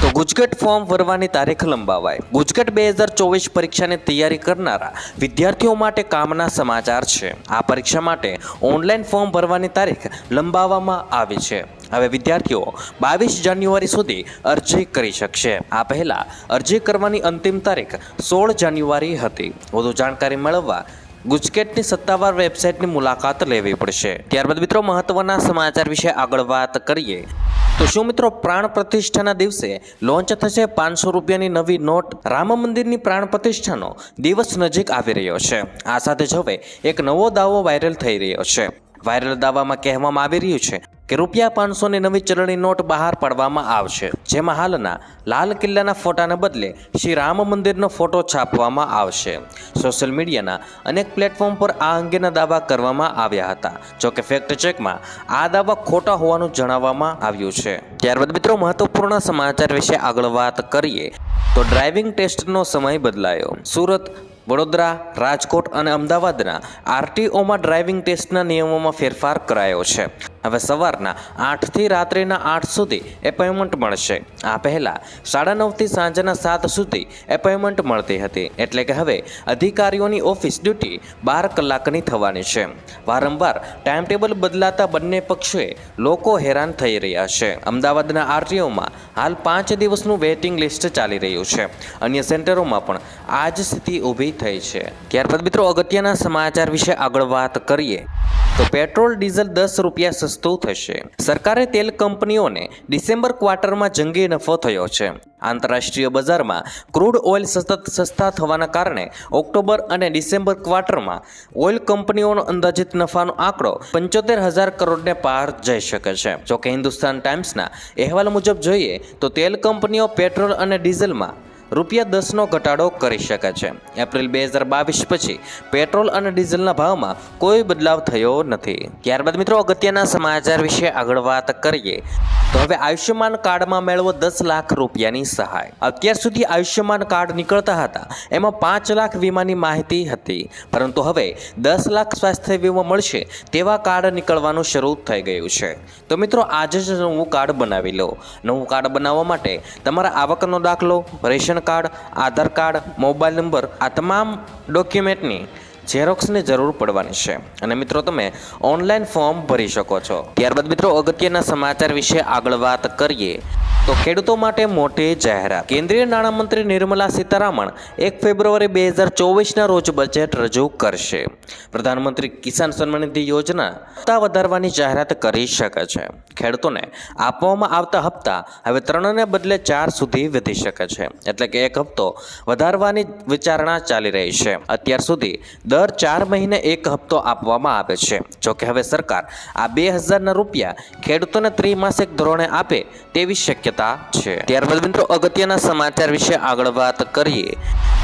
તો ગુજકેટ ફોર્મ ભરવાની તારીખ લંબાવાય. ગુજકેટ બે હજાર ચોવીસ પરીક્ષાની તૈયારી કરનારા વિદ્યાર્થીઓ માટે કામના સમાચાર છે. આ પરીક્ષા માટે ઓનલાઈન ફોર્મ ભરવાની તારીખ લંબાવવામાં આવી છે. હવે વિદ્યાર્થીઓ બાવીસ જાન્યુઆરી સુધી અરજી કરી શકશે. આ પહેલા અરજી કરવાની અંતિમ તારીખ સોળ જાન્યુઆરી હતી. વધુ જાણકારી મેળવવા ગુજકેટની સત્તાવાર વેબસાઇટની મુલાકાત લેવી પડશે. ત્યારબાદ મિત્રો મહત્વના સમાચાર વિશે આગળ વાત કરીએ. તો શું મિત્રો પ્રાણ પ્રતિષ્ઠાના દિવસે લોન્ચ થશે પાંચસો રૂપિયાની નવી નોટ રામ મંદિરની પ્રાણ પ્રતિષ્ઠાનો? દિવસ નજીક આવી રહ્યો છે. આ સાથે જ હવે એક નવો દાવો વાયરલ થઈ રહ્યો છે. વાયરલ દાવામાં કહેવામાં આવી રહ્યું છે કે રૂપિયા પાંચસોની નવી ચલણી નોટ બહાર પાડવામાં આવશે, જેમાં હાલના લાલ કિલ્લાના ફોટાને બદલે શ્રી રામ મંદિરનો ફોટો છાપવામાં આવશે. સોશિયલ મીડિયાના અનેક પ્લેટફોર્મ પર આ અંગેના દાવા કરવામાં આવ્યા હતા. જોકે ફેક્ટ ચેકમાં આ દાવા ખોટા હોવાનું જણાવવામાં આવ્યું છે. ત્યારબાદ મિત્રો, મહત્વપૂર્ણ સમાચાર વિશે આગળ વાત કરીએ, તો ડ્રાઇવિંગ ટેસ્ટનો સમય બદલાયો. સુરત વડોદરા, રાજકોટ અને અમદાવાદના આરટીઓમાં ડ્રાઇવિંગ ટેસ્ટના નિયમોમાં ફેરફાર કરાયો છે. હવે સવારના આઠથી રાત્રિના આઠ સુધી એપોઇન્ટમેન્ટ મળશે. આ પહેલાં સાડા નવથી સાંજના સાત સુધી એપોઇન્ટમેન્ટ મળતી હતી. એટલે કે હવે અધિકારીઓની ઓફિસ ડ્યુટી બાર કલાકની થવાની છે. વારંવાર ટાઈમ ટેબલ બદલાતા બંને પક્ષોએ લોકો હેરાન થઈ રહ્યા છે. અમદાવાદના આરટીઓમાં હાલ પાંચ દિવસનું વેઇટિંગ લિસ્ટ ચાલી રહ્યું છે. અન્ય સેન્ટરોમાં પણ આ જ સ્થિતિ ઊભી થઈ છે. ત્યારબાદ મિત્રો અગત્યના સમાચાર વિશે આગળ વાત કરીએ. તો પેટ્રોલ, ડીઝલ દસ રૂપિયા સસ્તું થશે. સરકારે તેલ કંપનીઓને ડિસેમ્બર ક્વાર્ટરમાં જંગી નફો થયો છે. આંતરરાષ્ટ્રીય બજારમાં ક્રૂડ ઓઇલ સતત સસ્તા થવાના કારણે ઓક્ટોબર અને ડિસેમ્બર ક્વાર્ટરમાં ઓઇલ કંપનીઓનો અંદાજિત નફાનો આંકડો પંચોતેર હજાર કરોડને પાર જઈ શકે છે. જોકે હિન્દુસ્તાન ટાઈમ્સના અહેવાલ મુજબ જોઈએ તો તેલ કંપનીઓ પેટ્રોલ અને ડીઝલમાં રૂપિયા દસનો ઘટાડો કરી શકે છે. એપ્રિલ બે હજાર બાવીસ પછી પેટ્રોલ અને ડીઝલના ભાવમાં કોઈ બદલાવ થયો નથી. ત્યારબાદ મિત્રો અગત્યના સમાચાર વિશે આગળ વાત કરીએ. તો હવે આયુષ્યમાન કાર્ડમાં મેળવો દસ લાખ રૂપિયાની સહાય. અત્યાર સુધી આયુષ્યમાન કાર્ડ નીકળતા હતા. એમાં પાંચ લાખ વીમાની માહિતી હતી. પરંતુ હવે દસ લાખ સ્વાસ્થ્ય વીમો મળશે તેવા કાર્ડ નીકળવાનું શરૂ થઈ ગયું છે. તો મિત્રો આજે જ નવું કાર્ડ બનાવી લો. નવું કાર્ડ બનાવવા માટે તમારા આવકનો દાખલો, ration card, Aadhaar card, mobile number આ તમામ ડોક્યુમેન્ટની ઝેરોક્સની જરૂર પડવાની છે. અને મિત્રો તમે ઓનલાઈન ફોર્મ ભરી શકો છો. ત્યારબાદ મિત્રો અગત્યના સમાચાર વિશે આગળ વાત કરીએ. તો ખેડૂતો માટે મોટી જાહેરાત. કેન્દ્રીય નાણામંત્રી નિર્મલા સીતારામન એક ફેબ્રુઆરી બે હજાર ચોવીસના રોજ બજેટ રજૂ કરશે. પ્રધાનમંત્રી કિસાન સન્માન નિધિ યોજના હપ્તા વધારવાની જાહેરાત કરી શકે છે. ખેડૂતોને આપવામાં આવતા હપ્તા હવે ત્રણને બદલે ચાર સુધી વધી શકે છે. એટલે કે એક હપ્તો વધારવાની વિચારણા ચાલી રહી છે. અત્યાર સુધી દર ચાર મહિને એક હપ્તો આપવામાં આવે છે. જોકે હવે સરકાર આ બે હજારના રૂપિયા ખેડૂતોને ત્રિમાસિક ધોરણે આપે તેવી શક્યતા છે. ત્યારબાદ મિત્રો, અગત્યના સમાચાર વિશે આગળ વાત કરીએ.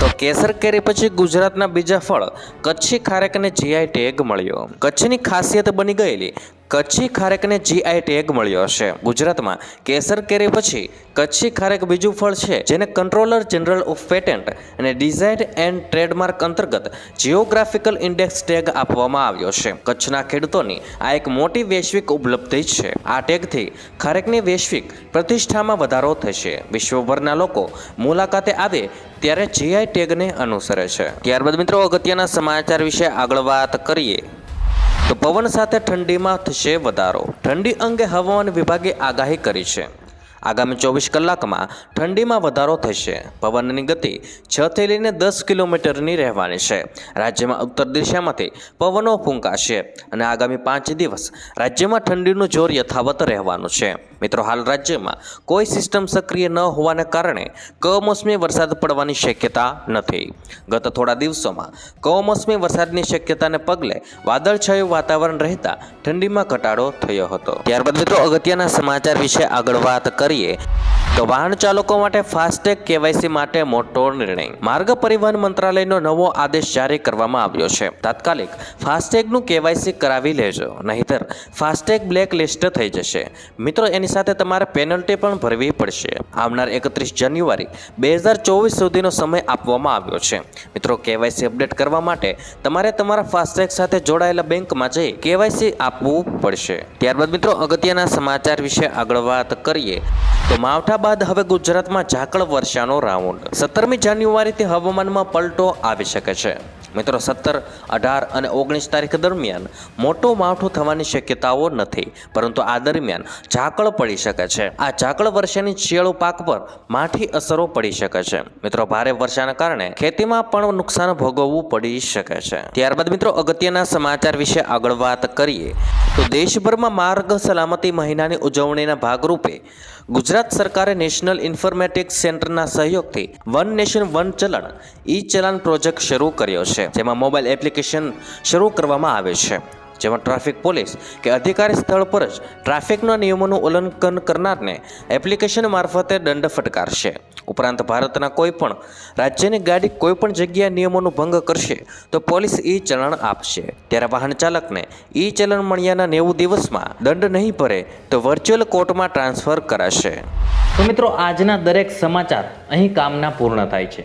તો કેસર કેરી પછી ગુજરાતના બીજા ફળ, કચ્છી ખારેકને જીઆઈ ટેગ મળ્યો. કચ્છની ખાસિયત બની ગયેલી કચ્છી ખારેકને જીઆઈ ટેગ મળ્યો છે ગુજરાતમાં કેસર કેરી પછી કચ્છી ખારેક બીજું ફળ છે, જેને કંટ્રોલર જનરલ ઓફ પેટેન્ટ અને ડિઝાઇન એન્ડ ટ્રેડમાર્ક અંતર્ગત જિયોગ્રાફિકલ ઇન્ડેક્સ ટેગ આપવામાં આવ્યો છે. કચ્છના ખેડૂતોની આ એક મોટી વૈશ્વિક ઉપલબ્ધિ છે. આ ટેગથી ખારેકની વૈશ્વિક પ્રતિષ્ઠામાં વધારો થશે. વિશ્વભરના લોકો મુલાકાતે આવે ત્યારે જીઆઈ ટેગને અનુસરે છે. ત્યારબાદ મિત્રો અગત્યના સમાચાર વિશે આગળ વાત કરીએ. તો પવન સાથે ઠંડીમાં થશે વધારો. ઠંડી અંગે હવામાન વિભાગે આગાહી કરી છે. આગામી ચોવીસ કલાકમાં ઠંડીમાં વધારો થશે. પવનની ગતિ છ થી લઈને દસ કિલોમીટરની રહેવાની છે. રાજ્યમાં ઉત્તર દિશામાંથી પવનો ફૂંકાશે અને આગામી પાંચ દિવસ રાજ્યમાં ઠંડીનું જોર યથાવત રહેવાનું છે. મિત્રો, હાલ રાજ્યમાં કોઈ સિસ્ટમ સક્રિય ન હોવાને કારણે કમોસમી વરસાદ પડવાની શક્યતા નથી. ગત થોડા દિવસોમાં કમોસમી વરસાદની શક્યતાને પગલે વાદળછાયું વાતાવરણ રહેતા ઠંડીમાં ઘટાડો થયો હતો. ત્યારબાદ મિત્રો, અગત્યના સમાચાર વિશે આગળ વાત કરીએ તો વાહન ચાલકો માટે ફાસ્ટેગ કેવાયસી માટે મોટો નિર્ણય. માર્ગ પરિવહન મંત્રાલયનો નવો આદેશ જારી કરવામાં આવ્યો છે. તાત્કાલિક ફાસ્ટેગનું કેવાયસી કરાવી લેજો, નહીતર ફાસ્ટેગ બ્લેક લિસ્ટ થઈ જશે. મિત્રો, એની સાથે તમારે પેનલ્ટી પણ ભરવી પડશે. આવનાર એકત્રીસ જાન્યુઆરી બે હજાર ચોવીસ સુધીનો સમય આપવામાં આવ્યો છે. મિત્રો, કેવાયસી અપડેટ કરવા માટે તમારે તમારા ફાસ્ટેગ સાથે જોડાયેલા બેંકમાં જઈ કેવાયસી આપવું પડશે. ત્યારબાદ મિત્રો, અગત્યના સમાચાર વિશે આગળ વાત કરીએ. તો માવઠા બાદ હવે ગુજરાતમાં ઝાકળ વર્ષાનો રાઉન્ડ. સત્તરમી જાન્યુઆરીથી હવામાનમાં પલટો આવી શકે છે. મિત્રો, સત્તર, અઢાર અને ઓગણીસ તારીખ દરમિયાન મોટો માવઠું થવાની શક્યતાઓ નથી. પરંતુ આ દરમિયાન ઝાકળ પડી શકે છે. આ ઝાકળ વર્ષાની શિયાળુ પાક પર માઠી અસરો પડી શકે છે. મિત્રો, ભારે વર્ષાના કારણે ખેતીમાં પણ નુકસાન ભોગવવું પડી શકે છે. ત્યારબાદ મિત્રો, અગત્યના સમાચાર વિશે આગળ વાત કરીએ. તો દેશભરમાં માર્ગ સલામતી મહિનાની ઉજવણીના ભાગરૂપે ગુજરાત સરકારે નેશનલ ઇન્ફોર્મેટિક્સ સેન્ટરના સહયોગથી વન નેશન વન ચલણ ઈ ચલણ પ્રોજેક્ટ શરૂ કર્યો છે. જેમાં મોબાઈલ એપ્લિકેશન શરૂ કરવામાં આવે છે. જેમાં ટ્રાફિક પોલીસ કે અધિકારી સ્થળ પર જ ટ્રાફિકના નિયમોનું ઉલ્લંઘન કરનારને એપ્લિકેશન મારફતે દંડ ફટકારશે. ઉપરાંત ભારતના કોઈ પણ રાજ્યની ગાડી કોઈપણ જગ્યાએ નિયમોનો ભંગ કરશે તો પોલીસ ઈ ચલણ આપશે. ત્યારે વાહન ચાલકને ઈ ચલણ મળ્યાના નેવું દિવસમાં દંડ નહીં ભરે તો વર્ચ્યુઅલ કોર્ટમાં ટ્રાન્સફર કરાશે. તો મિત્રો, આજના દરેક સમાચાર અહીં કામના પૂર્ણ થાય છે.